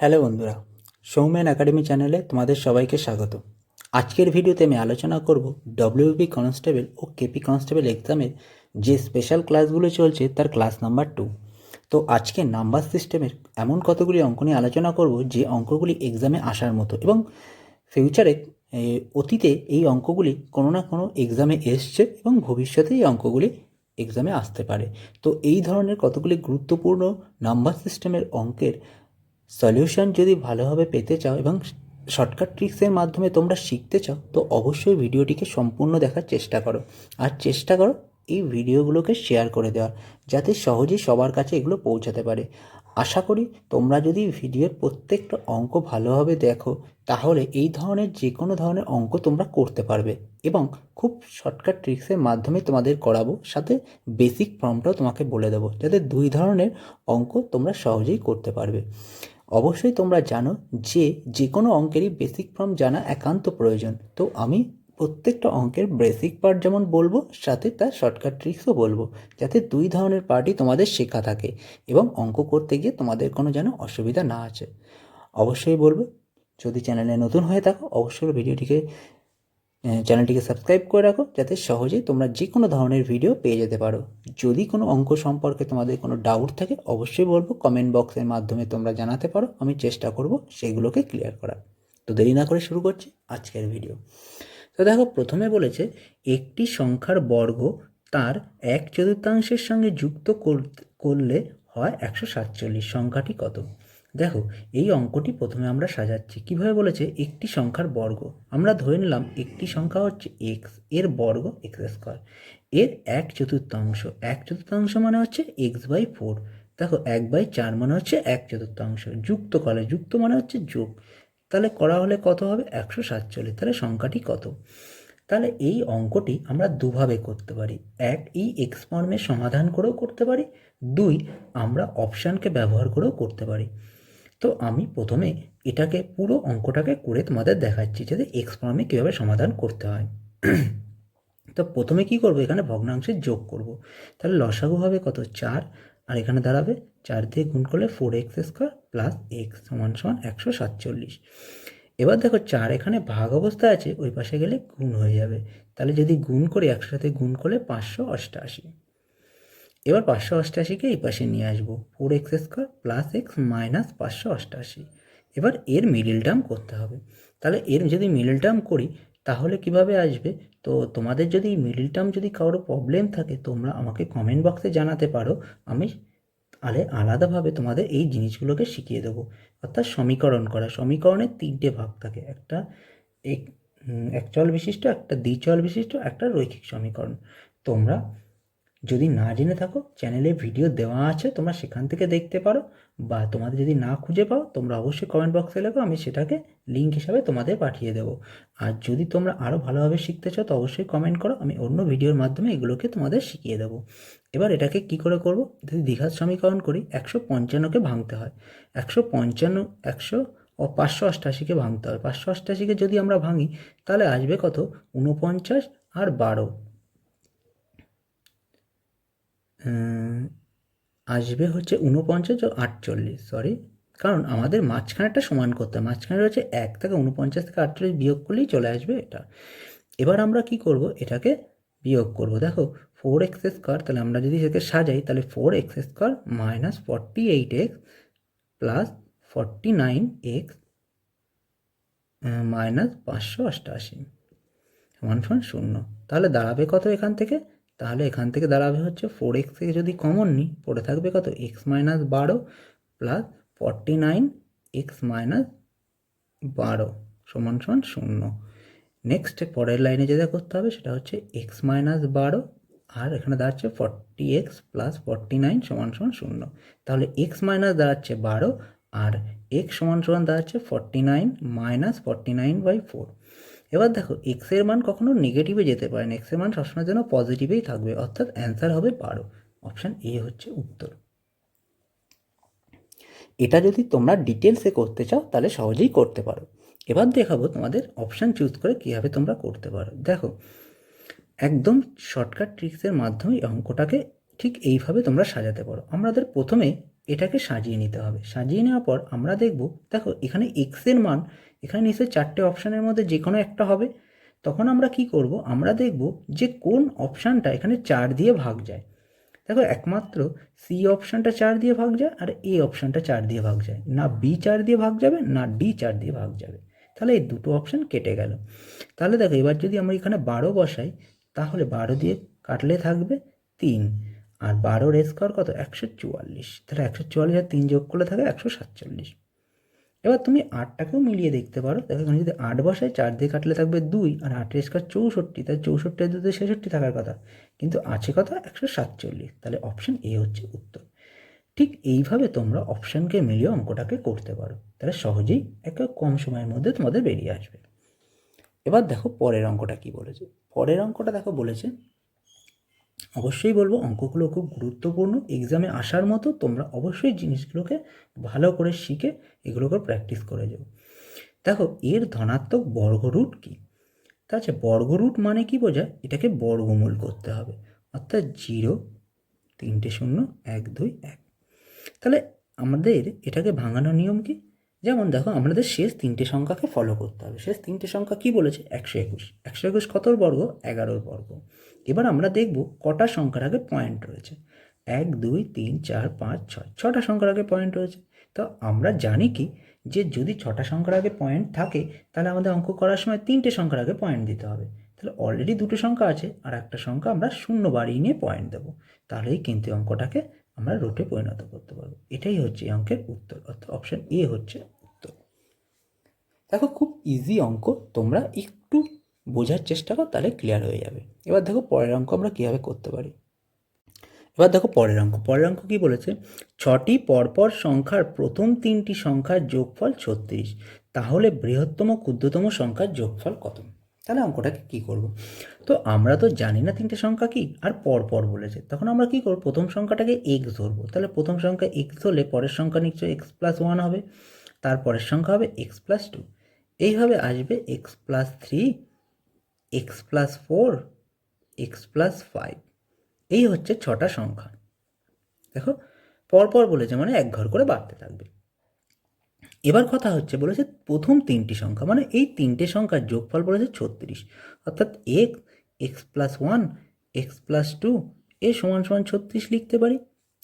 Hello বন্ধুরা Soumyan academy চ্যানেলে তোমাদের সবাইকে স্বাগত। আজকের ভিডিওতে আমি আলোচনা করব ডব্লিউপি কনস্টেবল ও কেপি কনস্টেবল এক্সামের যে স্পেশাল ক্লাসগুলো চলছে তার ক্লাস নাম্বার টু তো আজকে নাম্বার সিস্টেমের এমন কতগুলি অঙ্ক নিয়ে আলোচনা করব যে অঙ্কগুলি এক্সামে আসার মতো এবং ফিউচারে অতীতে এই অঙ্কগুলি কোনো না কোনো এক্সামে এসছে এবং ভবিষ্যতে এই অঙ্কগুলি এক্সামে আসতে পারে। তো এই ধরনের কতগুলি গুরুত্বপূর্ণ নাম্বার সিস্টেমের অঙ্কের সলিউশন যদি ভালোভাবে পেতে চাও এবং শর্টকাট ট্রিক্সের মাধ্যমে তোমরা শিখতে চাও, তো অবশ্যই ভিডিওটিকে সম্পূর্ণ দেখার চেষ্টা করো। আর চেষ্টা করো এই ভিডিওগুলোকে শেয়ার করে দেওয়ার, যাতে সহজেই সবার কাছে এগুলো পৌঁছাতে পারে। আশা করি তোমরা যদি ভিডিওর প্রত্যেকটা অঙ্ক ভালোভাবে দেখো, তাহলে এই ধরনের যে কোনো ধরনের অঙ্ক তোমরা করতে পারবে এবং খুব শর্টকাট ট্রিক্সের মাধ্যমে তোমাদের করাবো, সাথে বেসিক ফর্মটাও তোমাকে বলে দেবো, যাতে দুই ধরনের অঙ্ক তোমরা সহজেই করতে পারবে। অবশ্যই তোমরা জানো যে যে কোনো অঙ্কেরই বেসিক ফর্ম জানা একান্ত প্রয়োজন। তো আমি প্রত্যেকটা অঙ্কের বেসিক পার্ট যেমন বলব, সাথে তার শর্টকাট ট্রিক্সও বলব, যাতে দুই ধরনের পার্টই তোমাদের শেখা থাকে এবং অঙ্ক করতে গিয়ে তোমাদের কোনো যেন অসুবিধা না আছে। অবশ্যই বলব, যদি চ্যানেলে নতুন হয়ে থাকো, অবশ্যই ভিডিওটিকে চ্যানেলটিকে সাবস্ক্রাইব করে রাখো, যাতে সহজেই তোমরা যে কোনো ধরনের ভিডিও পেয়ে যেতে পারো। যদি কোনো অঙ্ক সম্পর্কে তোমাদের কোনো ডাউট থাকে, অবশ্যই বলব কমেন্ট বক্সের মাধ্যমে তোমরা জানাতে পারো, আমি চেষ্টা করব সেগুলোকে ক্লিয়ার করার। তো দেরি না করে শুরু করছি আজকের ভিডিও তো দেখো, প্রথমে বলেছে, একটি সংখ্যার বর্গ তার এক চতুর্থাংশের সঙ্গে যুক্ত করলে হয় একশো সাতচল্লিশ। সংখ্যাটি কত? দেখো, এই অঙ্কটি প্রথমে আমরা সাজাচ্ছি। কীভাবে বলেছে? একটি সংখ্যার বর্গ। আমরা ধরে নিলাম একটি সংখ্যা হচ্ছে এক্সের বর্গ এক্স স্কোয়ার এর এক চতুর্থাংশ। এক চতুর্থাংশ মানে হচ্ছে এক্স বাই ফোর দেখো, এক বাই চার মানে হচ্ছে এক চতুর্থাংশ। যুক্ত করে যুক্ত মানে হচ্ছে যোগ। তাহলে করা হলে কত হবে? একশো সাতচল্লিশ। তাহলে সংখ্যাটি কত? তাহলে এই অঙ্কটি আমরা দুভাবে করতে পারি। এক, এই এক্স ফর্মের সমাধান করেও করতে পারি। দুই, আমরা অপশানকে ব্যবহার করেও করতে পারি। তো আমি প্রথমে এটাকে পুরো অঙ্কটাকে করে তোমাদের দেখাচ্ছি যাতে এক্স ফর্মে কীভাবে সমাধান করতে হয়। তো প্রথমে কি করব? এখানে ভগ্নাংশে যোগ করব। তাহলে লসাগু হবে কত? চার। আর এখানে দাঁড়াবে? চার দিয়ে গুণ করলে four x square plus x সমান সমান একশো সাতচল্লিশ। এবার দেখো, চার এখানে ভাগ অবস্থায় আছে, ওই পাশে গেলে গুণ হয়ে যাবে। তাহলে যদি গুণ করে, একসাথে গুণ করলে পাঁচশো অষ্টআশি এবার পাঁচশো অষ্টাশিকে এই পাশে নিয়ে আসব। Four x square plus x minus পাঁচশো অষ্টাশি। এবার এর মিডিল টার্ম করতে হবে। তাহলে এর যদি মিডিল টার্ম করি, তাহলে কীভাবে আসবে? তো তোমাদের যদি মিডিল টার্ম যদি কারোর প্রবলেম থাকে, তোমরা আমাকে কমেন্ট বক্সে জানাতে পারো। আমি তাহলে আলাদাভাবে তোমাদের এই জিনিসগুলোকে শিখিয়ে দেবো। অর্থাৎ সমীকরণ করা। সমীকরণের তিনটে ভাগ থাকে। একটা এক চল বিশিষ্ট, একটা দ্বিচল বিশিষ্ট, একটা রৈখিক সমীকরণ। তোমরা যদি না জেনে থাকো চ্যানেলে ভিডিও দেওয়া আছে, তোমরা সেখান থেকে দেখতে পারো। বা তোমাদের যদি না খুঁজে পাও, তোমরা অবশ্যই কমেন্ট বক্সে লেখো, আমি সেটাকে লিঙ্ক হিসাবে তোমাদের পাঠিয়ে দেবো। আর যদি তোমরা আরও ভালোভাবে শিখতে চাও, তো অবশ্যই কমেন্ট করো, আমি অন্য ভিডিওর মাধ্যমে এগুলোকে তোমাদের শিখিয়ে দেবো। এবার এটাকে কি করে করব? যদি দীঘার সমীকরণ করি, একশো পঞ্চান্নকে ভাঙতে হয়। একশো পঞ্চান্ন, একশো ও পাঁচশো অষ্টাশিকে ভাঙতে হয়। পাঁচশো অষ্টাশিকে যদি আমরা ভাঙি, তাহলে আসবে কত? উনপঞ্চাশ আর বারো। আসবে হচ্ছে উনপঞ্চাশ ও আটচল্লিশ সরি কারণ আমাদের মাঝখানেটা সমান করতে হয় মাঝখানে রয়েছে এক থেকে উনপঞ্চাশ থেকে আটচল্লিশ বিয়োগ করলেই চলে আসবে এটা। এবার আমরা কি করব? এটাকে বিয়োগ করব। দেখো ফোর এক্স স্কোয়ার তাহলে আমরা যদি এটাকে সাজাই, তাহলে four x square minus forty eight x plus forty nine x minus পাঁচশো অষ্টআশি সমান সমান শূন্য। তাহলে দাঁড়াবে কত এখান থেকে? তাহলে এখান থেকে দাঁড়াবে হচ্ছে ফোর এক্স থেকে যদি কমন নিই, পড়ে থাকবে কত? এক্স মাইনাস বারো plus forty nine x minus বারো সমান সমান শূন্য। নেক্সট পরের লাইনে যেটা করতে হবে সেটা হচ্ছে এক্স মাইনাস বারো আর এখানে দাঁড়াচ্ছে forty x plus forty nine সমান সমান শূন্য। তাহলে এক্স মাইনাস দাঁড়াচ্ছে বারো আর এক্স সমান সমান দাঁড়াচ্ছে forty nine minus forty nine by four এবার দেখো এক্সের মান কখনো নেগেটিভে যেতে পারে না। এক্সের মান সবসময় যেন পজিটিভেই থাকবে, অর্থাৎ অ্যান্সার হবে বারো। অপশান এ হচ্ছে উত্তর। এটা যদি তোমরা ডিটেলসে করতে চাও, তাহলে সহজেই করতে পারো। এবার দেখাবো তোমাদের অপশান চুজ করে কীভাবে তোমরা করতে পারো। দেখো, একদম শর্টকাট ট্রিক্সের মাধ্যমে অঙ্কটাকে ঠিক এইভাবে তোমরা সাজাতে পারো। আমাদের প্রথমে এটাকে সাজিয়ে নিতে হবে। সাজিয়ে নেওয়ার পর আমরা দেখব, দেখো, এখানে এক্সের মান এখানে নিশ্চয়ই চারটে অপশানের মধ্যে যে কোনো একটা হবে। তখন আমরা কি করব? আমরা দেখব যে কোন অপশানটা এখানে চার দিয়ে ভাগ যায়। দেখো, একমাত্র সি অপশানটা চার দিয়ে ভাগ যায় আর এ অপশানটা চার দিয়ে ভাগ যায়। না বি চার দিয়ে ভাগ যাবে, না ডি চার দিয়ে ভাগ যাবে। তাহলে এই দুটো অপশান কেটে গেল। তাহলে দেখো, এবার যদি আমরা এখানে বারো বসাই, তাহলে বারো দিয়ে কাটলে থাকবে তিন। আর বারোর স্কোয়ার কত? একশো চুয়াল্লিশ। তাহলে একশো চুয়াল্লিশ আর তিন যোগ করলে থাকে একশো সাতচল্লিশ। এবার তুমি আটটাকেও মিলিয়ে দেখতে পারো। দেখো এখানে যদি আট বসায় চার দিয়ে কাটলে থাকবে দুই, আর আটের স্কোয়ার চৌষট্টি, তাহলে চৌষট্টি আর দুটো ছেষট্টি থাকার কথা। কিন্তু আছে কথা একশো সাতচল্লিশ, তাহলে অপশান এ হচ্ছে উত্তর। ঠিক এইভাবে তোমরা অপশানকে মিলিয়ে অঙ্কটাকে করতে পারো। তাহলে সহজেই একটা কম সময়ের মধ্যে তোমাদের বেরিয়ে আসবে। এবার দেখো পরের অঙ্কটা কি বলেছে? পরের অঙ্কটা দেখো বলেছে অবশ্যই বলব অঙ্কগুলো খুব গুরুত্বপূর্ণ। এক্সামে আসার মতো তোমরা অবশ্যই জিনিসগুলোকে ভালো করে শিখে এগুলোকে প্র্যাকটিস করে যাও। দেখো, এর ধনাত্মক বর্গরুট কী? তা আছে বর্গরুট মানে কি বোঝায়? এটাকে বর্গমূল করতে হবে। অর্থাৎ জিরো, তিনটে শূন্য, এক, দুই, এক। তাহলে আমাদের এটাকে ভাঙানোর নিয়ম কি? যেমন দেখো, আমাদের শেষ তিনটে সংখ্যাকে ফলো করতে হবে। শেষ তিনটে সংখ্যা কি বলেছে? একশো একুশ। একশো একুশ কতর বর্গ? এগারোর বর্গ। এবার আমরা দেখব কটা সংখ্যার আগে পয়েন্ট রয়েছে। এক, দুই, তিন, চার, পাঁচ, ছয়। ছটা সংখ্যার আগে পয়েন্ট রয়েছে। তো আমরা জানি কি? যে যদি ছটা সংখ্যার আগে পয়েন্ট থাকে, তাহলে আমাদের অঙ্ক করার সময় তিনটে সংখ্যার আগে পয়েন্ট দিতে হবে। তাহলে অলরেডি দুটো সংখ্যা আছে, আর একটা সংখ্যা আমরা শূন্য বাড়িয়ে নিয়ে পয়েন্ট দেবো। তাহলেই কিন্তু অঙ্কটাকে আমরা রুটে পরিণত করতে পারব। এটাই হচ্ছে এই অঙ্কের উত্তর, অর্থাৎ অপশান এ হচ্ছে উত্তর। দেখো, খুব ইজি অঙ্ক, তোমরা একটু বোঝার চেষ্টা করো, তাহলে ক্লিয়ার হয়ে যাবে। এবার দেখো পরের অঙ্ক আমরা কীভাবে করতে পারি। এবার দেখো পরের অঙ্ক। পরের অঙ্ক কী বলেছে? ছটি পরপর সংখ্যার প্রথম তিনটি সংখ্যার যোগফল ছত্রিশ। তাহলে বৃহত্তম ক্ষুদ্রতম সংখ্যার যোগফল কত? তাহলে অঙ্কটাকে কী করব? তো আমরা তো জানি না তিনটে সংখ্যা কি, আর পর পর বলেছে। তখন আমরা কী করব? প্রথম সংখ্যাটাকে এক্স ধরবো। তাহলে প্রথম সংখ্যা এক্স হলে পরের সংখ্যা নিশ্চয়ই এক্স প্লাস ওয়ান হবে। তারপরের সংখ্যা হবে এক্স প্লাস টু এইভাবে আসবে x plus three x plus four x plus five এই হচ্ছে ছটা সংখ্যা। দেখো, পরপর বলেছে মানে এক ঘর করে বাড়তে থাকবে। এবার কথা হচ্ছে বলেছে প্রথম তিনটি সংখ্যা মানে এই তিনটে সংখ্যার যোগফল বলেছে ছত্রিশ। অর্থাৎ x x plus one, x plus two, এ সমান সমান ছত্রিশ লিখতে পারি।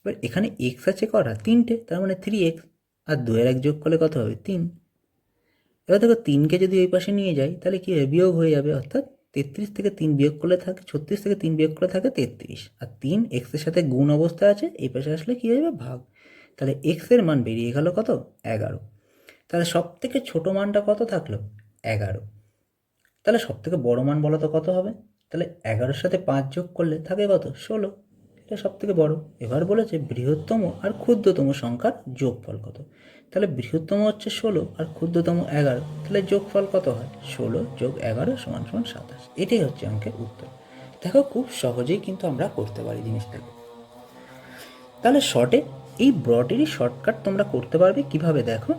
এবার এখানে এক্স আছে কটা? তিনটে, তার মানে থ্রি এক্স। আর দুয়ের এক যোগ করলে কত হবে? তিন। এবার দেখো তিনকে যদি ওই পাশে নিয়ে যাই, তাহলে কী হবে বিয়োগ হয়ে যাবে। অর্থাৎ তেত্রিশ থেকে তিন বিয়োগ করলে থাকে, ছত্রিশ থেকে তিন বিয়োগ করলে থাকে তেত্রিশ। আর তিন এক্সের সাথে গুণ অবস্থায় আছে, এই পাশে আসলে কী হয়ে যাবে? ভাগ। তাহলে এক্সের মান বেরিয়ে গেল কত? এগারো। তাহলে সব থেকে ছোটো মানটা কত থাকল? এগারো। তাহলে সব থেকে বড়ো মান বলো তো কত হবে? তাহলে এগারোর সাথে পাঁচ যোগ করলে থাকে কত? ষোলো। এটা সব থেকে বড়ো। এবার বলেছে বৃহত্তম আর ক্ষুদ্রতম সংখ্যার যোগফল কত? তাহলে বৃহত্তম হচ্ছে ষোলো আর ক্ষুদ্রতম এগারো। তাহলে যোগফল কত হয়? ষোলো যোগ এগারো সমান সমান সাতাশ। এটাই হচ্ছে অঙ্কের উত্তর। দেখো খুব সহজেই কিন্তু আমরা করতে পারি জিনিসটাকে। তাহলে শর্টে এই ব্রডেরই শর্টকাট তোমরা করতে পারবে। কীভাবে দেখো?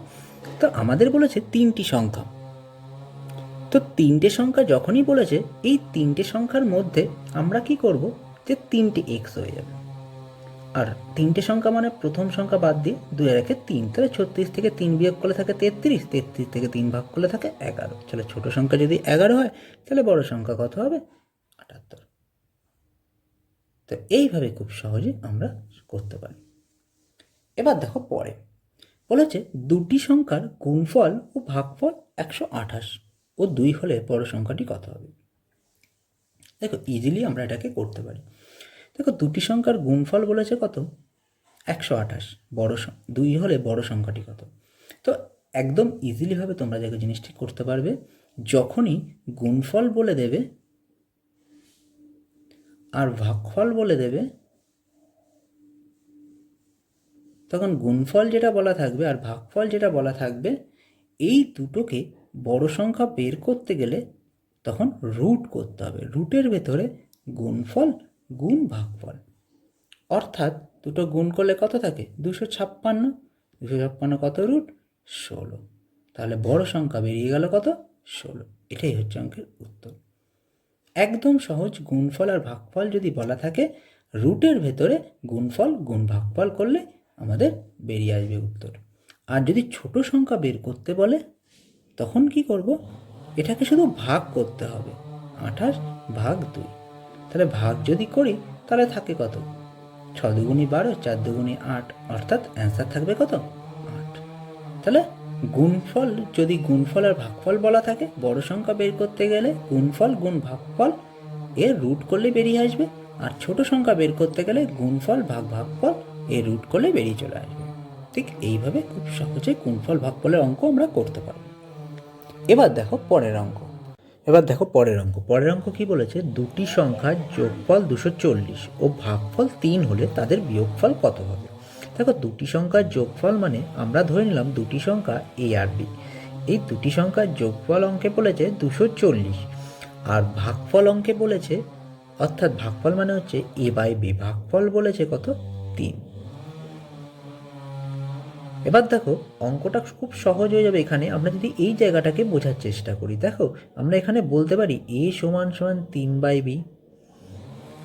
তো আমাদের বলেছে তিনটি সংখ্যা। তো তিনটে সংখ্যা যখনই বলেছে, এই তিনটে সংখ্যার মধ্যে আমরা কি করব? যে তিনটে এক্স হয়ে যাবে। আর তিনটে সংখ্যা মানে প্রথম সংখ্যা বাদ দিয়ে দুই রেখে তিন, তাহলে ছত্রিশ থেকে তিন বিয়োগ করলে থাকে তেত্রিশ তেত্রিশ থেকে তিন ভাগ করলে থাকে এগারো। তাহলে ছোটো সংখ্যা যদি এগারো হয়, তাহলে বড় সংখ্যা কত হবে? আটাত্তর। তো এইভাবে খুব সহজে আমরা করতে পারি। এবার দেখো পরে। বলেছে দুটি সংখ্যার গুণফল ও ভাগফল একশো আঠাশ ও দুই হলে বড় সংখ্যাটি কত হবে? দেখো ইজিলি আমরা এটাকে করতে পারি। দেখো, দুটি সংখ্যার গুণফল বলেছে কত? একশো আঠাশ। বড় দুই হলে বড় সংখ্যাটি কত? তো একদম ইজিলিভাবে তোমরা দেখো জিনিসটি করতে পারবে। যখনই গুণফল বলে দেবে আর ভাগফল বলে দেবে তখন গুণফল যেটা বলা থাকবে আর ভাগফল যেটা বলা থাকবে, এই দুটোকে বড় সংখ্যা বের করতে গেলে তখন রুট করতে হবে। রুটের ভেতরে গুণফল গুণ ভাগফল। অর্থাৎ দুটো গুণ করলে কত থাকে? দুশো ছাপ্পান্ন। দুশো ছাপ্পান্ন কত রুট ষোলো। তাহলে বড় সংখ্যা বেরিয়ে গেল কত? ষোলো। এটাই হচ্ছে অঙ্কের উত্তর। একদম সহজ গুণফল আর ভাগফল যদি বলা থাকে রুটের ভেতরে গুণফল গুণ ভাগফল করলে আমাদের বেরিয়ে আসবে উত্তর। আর যদি ছোট সংখ্যা বের করতে বলে, তখন কি করব? এটাকে শুধু ভাগ করতে হবে। আঠাশ ভাগ দুই। তাহলে ভাগ যদি করি, তাহলে থাকে কত? ছ দুগুণি বারো, চার দুগুণি আট, অর্থাৎ অ্যান্সার থাকবে কত? আট। তাহলে গুণফল, যদি গুণফল আর ভাগফল বলা থাকে, বড় সংখ্যা বের করতে গেলে গুণফল গুণ ভাগফল এর রুট করলে বেরিয়ে আসবে। আর ছোট সংখ্যা বের করতে গেলে গুণফল ভাগ ভাগফল এর রুট করলে বেরিয়ে চলে আসবে। ঠিক এইভাবে খুব সহজে গুণফল ভাগফলের অঙ্ক আমরা করতে পারব। এবার দেখো পরের অঙ্ক। এবার দেখো পরের অঙ্ক। পরের অঙ্ক কি বলেছে? দুটি সংখ্যার যোগফল দুশো চল্লিশ ও ভাগফল তিন হলে তাদের বিয়োগফল কত হবে? দেখো দুটি সংখ্যার যোগফল মানে আমরা ধরে নিলাম দুটি সংখ্যা এ আর বি এই দুটি সংখ্যার যোগফল অঙ্কে বলেছে দুশো চল্লিশ। আর ভাগফল অঙ্কে বলেছে, অর্থাৎ ভাগফল মানে হচ্ছে এ বাই বি ভাগফল বলেছে কত? তিন। এবার দেখো, অঙ্কটা খুব সহজ হয়ে যাবে এখানে। আমরা যদি এই জায়গাটাকে বোঝার চেষ্টা করি, দেখো, আমরা এখানে বলতে পারি এ সমান সমান তিন বাই বি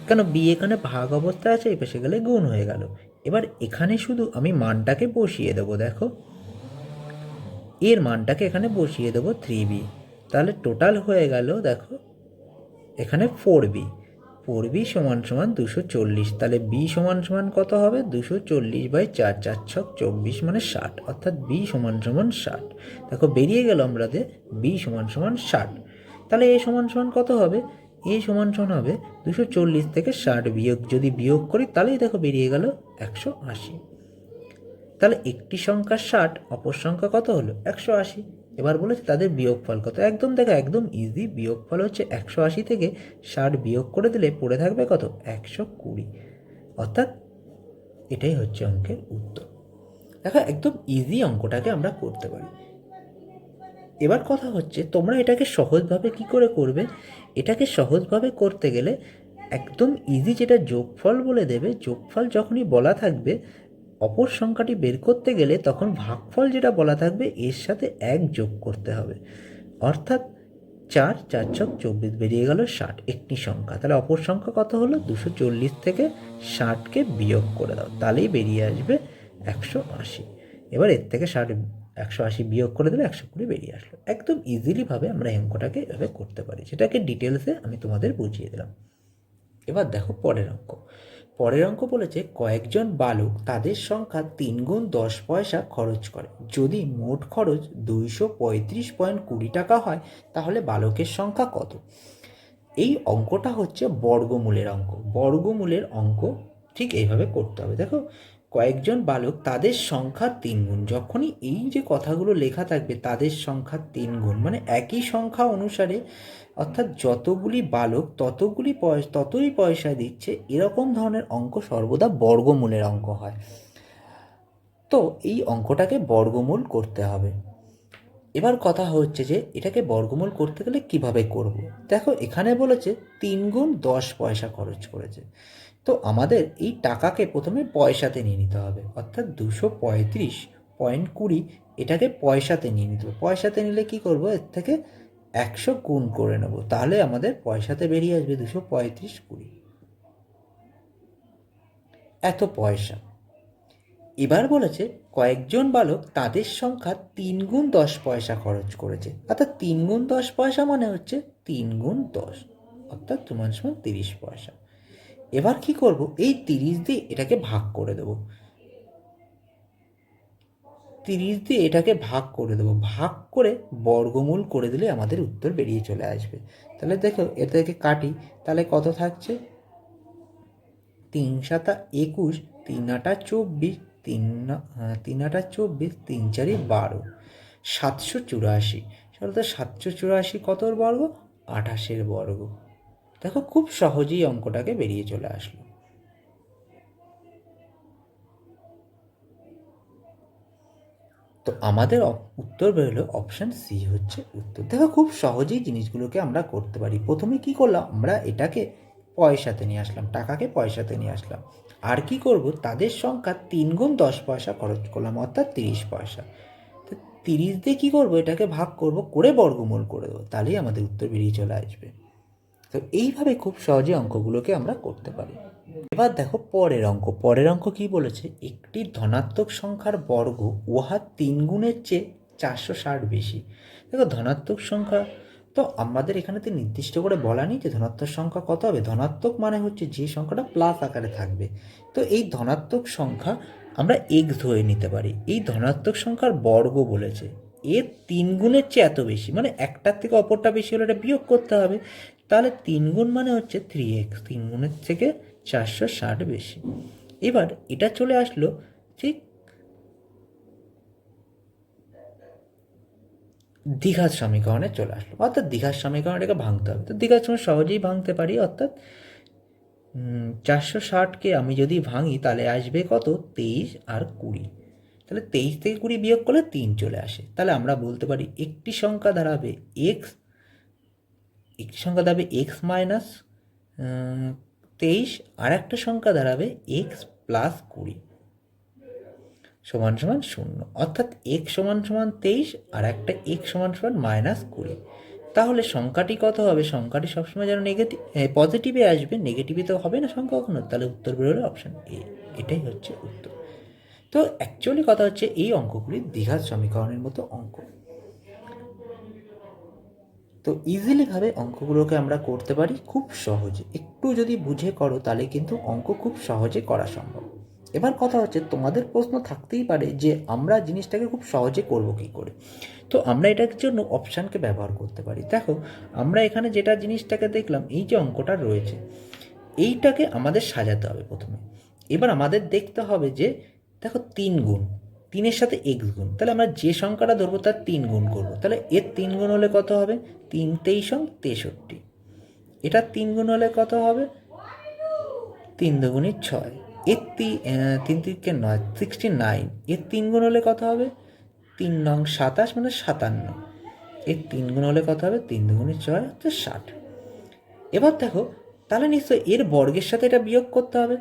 কেন বি এখানে ভাগ অবস্থায় আছে, এই গেলে গুণ হয়ে গেল। এবার এখানে শুধু আমি মানটাকে বসিয়ে দেবো, দেখো। এর মানটাকে এখানে বসিয়ে দেবো থ্রি বি তাহলে টোটাল হয়ে গেল, দেখো, এখানে ফোর বি ফোর বি সমান সমান দুশো চল্লিশ। তাহলে বি সমান সমান কত হবে? দুশো চল্লিশ বাই চার চার ছক চব্বিশ মানে ষাট, অর্থাৎ বি সমান সমান ষাট। দেখো বেরিয়ে গেল আমাদের বি সমান সমান ষাট। তাহলে এ সমান সমান কত হবে? এ সমান সমান হবে দুশো চল্লিশ থেকে ষাট বিয়োগ। যদি বিয়োগ করি, তাহলেই দেখো বেরিয়ে গেল একশো আশি। তাহলে একটি সংখ্যা ষাট, অপর সংখ্যা কত হলো? একশো আশি। এবার বলেছে তাদের বিয়োগফল কত? একদম দেখো, একদম ইজি বিয়োগফল হচ্ছে একশো আশি থেকে ষাট বিয়োগ করে দিলে পড়ে থাকবে কত? একশো কুড়ি। অর্থাৎ এটাই হচ্ছে অঙ্কের উত্তর। দেখো, একদম ইজি অঙ্কটাকে আমরা করতে পারি। এবার কথা হচ্ছে, তোমরা এটাকে সহজভাবে কি করে করবে? এটাকে সহজভাবে করতে গেলে একদম ইজি যেটা যোগফল বলে দেবে, যোগফল যখনই বলা থাকবে অপর সংখ্যাটি বের করতে গেলে তখন ভাগফল যেটা বলা থাকবে, এর সাথে এক যোগ করতে হবে। অর্থাৎ চার চার ছক চব্বিশ বেরিয়ে গেল ষাট। একটি সংখ্যা। তাহলে অপর সংখ্যা কত হলো? দুশো চল্লিশ থেকে ষাটকে বিয়োগ করে দাও। তাহলেই বেরিয়ে আসবে একশো আশি। এবার এর থেকে ষাট, একশো আশি বিয়োগ করে দিলে একশো কুড়ি বেরিয়ে আসলো। একদম ইজিলিভাবে আমরা এই অঙ্কটাকে এভাবে করতে পারি। সেটাকে ডিটেলসে আমি তোমাদের বুঝিয়ে দিলাম। এবার দেখো পরের অঙ্ক। পরের অঙ্ক বলেছে কয়েকজন বালক তাদের সংখ্যা তিন গুণ দশ পয়সা খরচ করে। যদি মোট খরচ দুইশো পঁয়ত্রিশ পয়েন্ট কুড়ি টাকা হয়, তাহলে বালকের সংখ্যা কত? এই অঙ্কটা হচ্ছে বর্গমূলের অঙ্ক। বর্গমূলের অঙ্ক ঠিক এইভাবে করতে হবে। দেখো কয়েকজন বালক তাদের সংখ্যা তিন গুণ যখনই এই যে কথাগুলো লেখা থাকবে, তাদের সংখ্যা তিন গুণ মানে একই সংখ্যা অনুসারে, অর্থাৎ যতগুলি বালক ততগুলি পয়সা ততই পয়সা দিচ্ছে, এরকম ধরনের অঙ্ক সর্বদা বর্গমূলের অঙ্ক হয়। তো এই অঙ্কটাকে বর্গমূল করতে হবে। এবার কথা হচ্ছে যে, এটাকে বর্গমূল করতে গেলে কীভাবে করব। দেখো, এখানে বলেছে তিন গুণ দশ পয়সা খরচ করেছে। তো আমাদের এই টাকাকে প্রথমে পয়সাতে নিয়ে নিতে হবে। অর্থাৎ দুশো পঁয়ত্রিশ পয়েন্ট কুড়ি এটাকে পয়সাতে নিয়ে নিতে হবে। পয়সাতে নিলে কি করব? এর থেকে একশো গুণ করে নেব। তাহলে আমাদের পয়সাতে বেরিয়ে আসবে দুশো পঁয়ত্রিশ কুড়ি। এত পয়সা। এবার বলেছে কয়েকজন বালক তাদের সংখ্যা তিন গুণ দশ পয়সা খরচ করেছে। অর্থাৎ তিন গুণ দশ পয়সা মানে হচ্ছে তিন গুণ দশ। অর্থাৎ তোমার সময় তিরিশ পয়সা। এবার কি করব? এই তিরিশ দিয়ে এটাকে ভাগ করে দেব। তিরিশ দিয়ে এটাকে ভাগ করে দেবো। ভাগ করে বর্গমূল করে দিলে আমাদের উত্তর বেরিয়ে চলে আসবে। তাহলে দেখো এটাকে কাটি, তাহলে কত থাকছে? তিন সাতা একুশ, তিন আটা চব্বিশ, তিন তিন আটা চব্বিশ, তিন চারি বারো। সাতশো চুরাশি। সাতশো চুরাশি কতর বর্গ? আঠাশের বর্গ। দেখো, খুব সহজেই অঙ্কটাকে বেরিয়ে চলে আসলো। তো আমাদের উত্তর বেরোলো অপশান সি হচ্ছে উত্তর। দেখো, খুব সহজেই জিনিসগুলোকে আমরা করতে পারি। প্রথমে কি করলাম, আমরা এটাকে পয়সাতে নিয়ে আসলাম, টাকাকে পয়সাতে নিয়ে আসলাম। আর কি করব, তাদের সংখ্যা তিন গুণ দশ পয়সা খরচ করলাম, অর্থাৎ তিরিশ পয়সা। তো তিরিশ দিয়ে কী করব, এটাকে ভাগ করব, করে বর্গমূল করে দেবো, তাহলেই আমাদের উত্তর বেরিয়ে চলে আসবে। তো এইভাবে খুব সহজে অঙ্কগুলোকে আমরা করতে পারি। এবার দেখো পরের অঙ্ক। পরের অঙ্ক কি বলেছে? একটি ধনাত্মক সংখ্যার বর্গ উহা তিন গুণের চেয়ে চারশো ষাট বেশি। দেখো ধনাত্মক সংখ্যা তো আমাদের এখানে তো নির্দিষ্ট করে বলা নেই যে ধনাত্মক সংখ্যা কত হবে। ধনাত্মক মানে হচ্ছে যে সংখ্যাটা প্লাস আকারে থাকবে। তো এই ধনাত্মক সংখ্যা আমরা এক্স ধরে নিতে পারি। এই ধনাত্মক সংখ্যার বর্গ বলেছে। এর তিন গুণের চেয়ে এত বেশি। মানে একটার থেকে অপরটা বেশি হলে এটা বিয়োগ করতে হবে। তাহলে তিন গুণ মানে হচ্ছে থ্রি এক্স তিন গুণের থেকে চারশো ষাট বেশি। এবার এটা চলে আসলো ঠিক দীঘার সমীকরণে চলে আসলো। অর্থাৎ দীঘার সমীকরণ এটাকে ভাঙতে হবে। তো দীঘার সময় সহজেই ভাঙতে পারি, অর্থাৎ চারশো ষাটকে আমি যদি ভাঙি তাহলে আসবে কত? তেইশ আর কুড়ি। তাহলে তেইশ থেকে কুড়ি বিয়োগ করলে তিন চলে আসে। তাহলে আমরা বলতে পারি একটি সংখ্যা দাঁড়াবে এক্স একটি সংখ্যা দাঁড়াবে এক্স মাইনাস তেইশ আর একটা সংখ্যা দাঁড়াবে এক্স প্লাস কুড়ি। সমান সমান শূন্য। অর্থাৎ এক সমান সমান তেইশ আর একটা এক সমান সমান মাইনাস কুড়ি। তাহলে সংখ্যাটি কত হবে? সংখ্যাটি সবসময় যেন নেগেটিভ পজিটিভে আসবে। নেগেটিভে তো হবে না সংখ্যা কখনো। তাহলে উত্তর বেরোলে অপশান এ এটাই হচ্ছে উত্তর। তো অ্যাকচুয়ালি কথা হচ্ছে এই অঙ্কগুলি দীঘার সমীকরণের মতো অঙ্ক। তো ইজিলিভাবে অঙ্কগুলোকে আমরা করতে পারি খুব সহজে। একটু যদি বুঝে করো তাহলে কিন্তু অঙ্ক খুব সহজে করা সম্ভব। এবার কথা হচ্ছে তোমাদের প্রশ্ন থাকতেই পারে যে আমরা জিনিসটাকে খুব সহজে করব কী করে? তো আমরা এটার জন্য অপশানকে ব্যবহার করতে পারি। দেখো, আমরা এখানে যেটা জিনিসটাকে দেখলাম, এই যে অঙ্কটা রয়েছে, এইটাকে আমাদের সাজাতে হবে প্রথমে। এবার আমাদের দেখতে হবে যে, দেখো তিন গুণ। তিনের সাথে এক্স গুণ। তাহলে আমরা যে সংখ্যাটা ধরবো তার তিন গুণ করব। তাহলে এর তিন গুণ হলে কত হবে? তিন তেইশ তেষট্টি। এটার তিন গুণ হলে কত হবে? তিন দুগুণি ছয়। এর তিন তিন তিনকে নয় সিক্সটি নাইন এর তিন গুণ হলে কত হবে? তিন নং সাতাশ মানে সাতান্ন। এর তিন গুণ হলে কত হবে? তিন দুগুণি ছয় হচ্ছে ষাট। এবার দেখো, তাহলে নিশ্চয়ই এর বর্গের সাথে এটা বিয়োগ করতে হবে।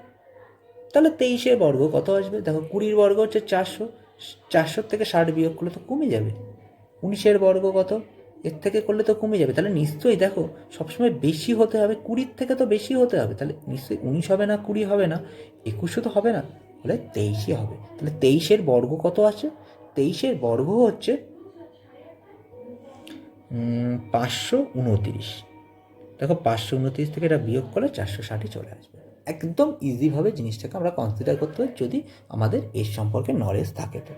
তাহলে তেইশের বর্গ কত আসবে? দেখো কুড়ির বর্গ হচ্ছে চারশো। চারশোর থেকে ষাট বিয়োগ করলে তো কমে যাবে। উনিশের বর্গ কত? এর থেকে করলে তো কমে যাবে। তাহলে নিশ্চয়ই দেখো, সবসময় বেশি হতে হবে, কুড়ির থেকে তো বেশি হতে হবে। তাহলে নিশ্চয়ই উনিশ হবে না, কুড়ি হবে না, একুশও তো হবে না, তাহলে তেইশই হবে। তাহলে তেইশের বর্গ কত আছে? তেইশের বর্গ হচ্ছে পাঁচশো উনতিরিশ। দেখো পাঁচশো উনতিরিশ থেকে এটা বিয়োগ করলে চারশো ষাটই চলে আসবে। একদম ইজিভাবে জিনিসটাকে আমরা কনসিডার করতে পারি যদি আমাদের এর সম্পর্কে নলেজ থাকে তো।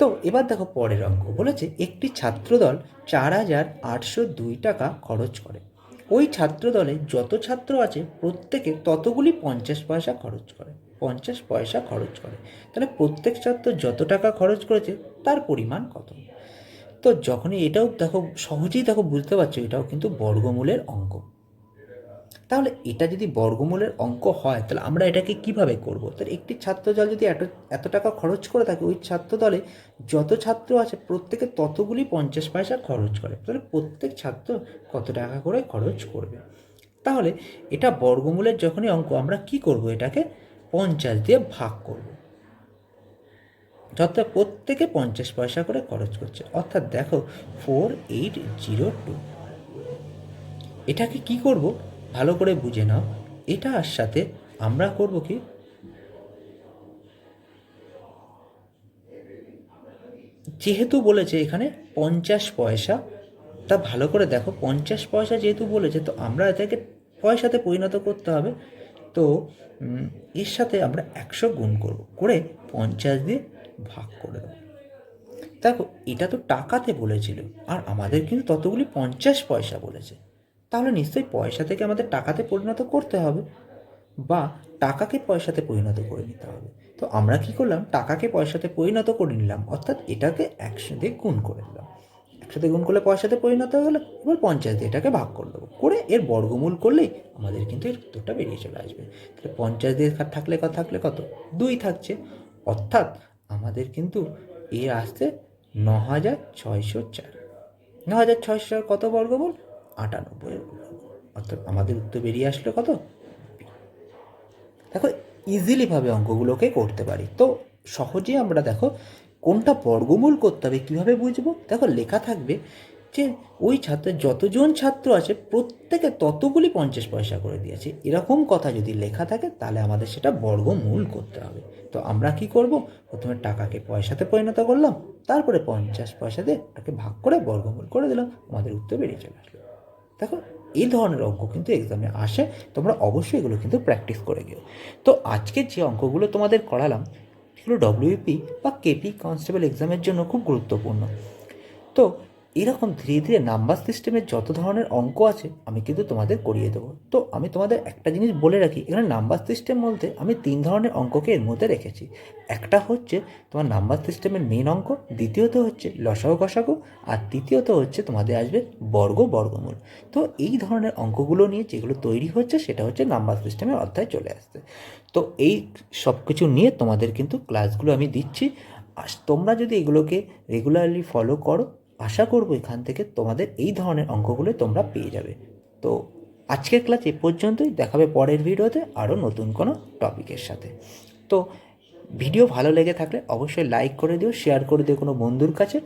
তো এবার দেখো পরের অঙ্ক, বলেছে একটি ছাত্রদল চার হাজার আটশো দুই টাকা খরচ করে। ওই ছাত্রদলে যত ছাত্র আছে প্রত্যেকে ততগুলি পঞ্চাশ পয়সা খরচ করে। পঞ্চাশ পয়সা খরচ করে। তাহলে প্রত্যেক ছাত্র যত টাকা খরচ করেছে তার পরিমাণ কত? তো যখনই এটাও দেখো সহজেই দেখো বুঝতে পারছ এটাও কিন্তু বর্গমূলের অঙ্ক। তাহলে এটা যদি বর্গমূলের অঙ্ক হয়, তাহলে আমরা এটাকে কীভাবে করব? তাহলে একটি ছাত্রদল যদি এত এত টাকা খরচ করে থাকে, ওই ছাত্রদলে যত ছাত্র আছে, প্রত্যেকে ততগুলি পঞ্চাশ পয়সা খরচ করে। তাহলে প্রত্যেক ছাত্র কত টাকা করে খরচ করবে? তাহলে এটা বর্গমূলের যখনই অঙ্ক, আমরা কি করব? এটাকে পঞ্চাশ দিয়ে ভাগ করব। অর্থাৎ প্রত্যেকে পঞ্চাশ পয়সা করে খরচ করছে। অর্থাৎ দেখো ফোর এইট জিরো টু এটাকে কি করব? ভালো করে বুঝে নাও, এটার সাথে আমরা করব কি? যেহেতু বলেছে এখানে পঞ্চাশ পয়সা, তা ভালো করে দেখো, পঞ্চাশ পয়সা যেহেতু বলেছে, তো আমরা এটাকে পয়সাতে পরিণত করতে হবে। তো এর সাথে আমরা একশো গুণ করব, করে পঞ্চাশ দিয়ে ভাগ করে দেবো। দেখো, এটা তো টাকাতে বলেছিল, আর আমাদের কিন্তু ততগুলি পঞ্চাশ পয়সা বলেছে। তাহলে নিশ্চয়ই পয়সা থেকে আমাদের টাকাতে পরিণত করতে হবে। বা টাকাকে পয়সাতে পরিণত করে নিতে হবে। তো আমরা কি করলাম? টাকাকে পয়সাতে পরিণত করে নিলাম। অর্থাৎ এটাকে দিয়ে গুণ করে নিলাম। একসাথে গুণ করলে পয়সাতে পরিণত হয়ে গেলো। এবার পঞ্চাশ দিয়ে এটাকে ভাগ করে দেবো করে এর বর্গমূল করলেই আমাদের কিন্তু এর উত্তরটা বেরিয়ে চলে আসবে। তাহলে পঞ্চাশ দিয়ে থাকলে কত? থাকলে কত? দুই থাকছে। অর্থাৎ আমাদের কিন্তু এর আসতে ন হাজার ছয়শো চার। ন হাজার ছয়শো চার কত বর্গমূল? আটানব্বই অর্থাৎ আমাদের উত্তর বেরিয়ে আসলো কত? দেখো ইজিলিভাবে অঙ্কগুলোকে করতে পারি। তো সহজেই আমরা দেখো কোনটা বর্গমূল করতে হবে, কীভাবে বুঝব? দেখো, লেখা থাকবে যে ওই ছাত্রের যতজন ছাত্র আছে, প্রত্যেকে ততগুলি পঞ্চাশ পয়সা করে দিয়েছে। এরকম কথা যদি লেখা থাকে, তাহলে আমাদের সেটা বর্গমূল করতে হবে। তো আমরা কি করব? প্রথমে টাকাকে পয়সাতে পরিণত করলাম, তারপরে পঞ্চাশ পয়সাতে ওটাকে ভাগ করে বর্গমূল করে দিলাম। আমাদের উত্তর বেরিয়ে চলে আসলো। দেখো, এই ধরনের অঙ্ক কিন্তু এক্সামে আসে, তোমরা অবশ্যই এগুলো কিন্তু প্র্যাকটিস করে গিয়েও। তো আজকে যে অঙ্কগুলো তোমাদের করালাম, সেগুলো ডব্লিউপি বা কেপি কনস্টেবল এক্সামের জন্য খুব গুরুত্বপূর্ণ। তো এরকম ধীরে ধীরে নাম্বার সিস্টেমের যত ধরনের অঙ্ক আছে, আমি কিন্তু তোমাদের করিয়ে দেবো। তো আমি তোমাদের একটা জিনিস বলে রাখি, এখানে নাম্বার সিস্টেম বলতে আমি তিন ধরনের অঙ্ককে এর মধ্যে রেখেছি। একটা হচ্ছে তোমার নাম্বার সিস্টেমের মেন অঙ্ক, দ্বিতীয়ত হচ্ছে লসাগু কষাগু আর তৃতীয়ত হচ্ছে তোমাদের আসবে বর্গ বর্গমূল। তো এই ধরনের অঙ্কগুলো নিয়ে যেগুলো তৈরি হচ্ছে, সেটা হচ্ছে নাম্বার সিস্টেমের অধ্যায় চলে আসছে। তো এই সব কিছু নিয়ে তোমাদের কিন্তু ক্লাসগুলো আমি দিচ্ছি। আর তোমরা যদি এগুলোকে রেগুলারলি ফলো করো আশা করব এখান থেকে তোমাদের এই ধরনের অঙ্কগুলো তোমরা পেয়ে যাবে। তো আজকের ক্লাস এ পর্যন্তই, দেখাবে পরের ভিডিওতে আরও নতুন কোনো টপিকের সাথে। তো ভিডিও ভালো লেগে থাকলে অবশ্যই লাইক করে দিও শেয়ার করে দিও কোনো বন্ধুর কাছে।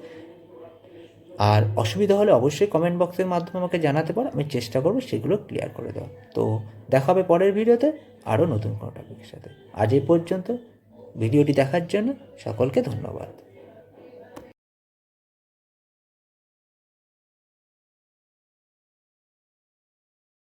আর অসুবিধা হলে অবশ্যই কমেন্ট বক্সের মাধ্যমে আমাকে জানাতে পারো, আমি চেষ্টা করব সেগুলো ক্লিয়ার করে দেওয়া তো দেখা হবে পরের ভিডিওতে আরও নতুন কোনো টপিকের সাথে। আজ এই পর্যন্ত, ভিডিওটি দেখার জন্য সকলকে ধন্যবাদ।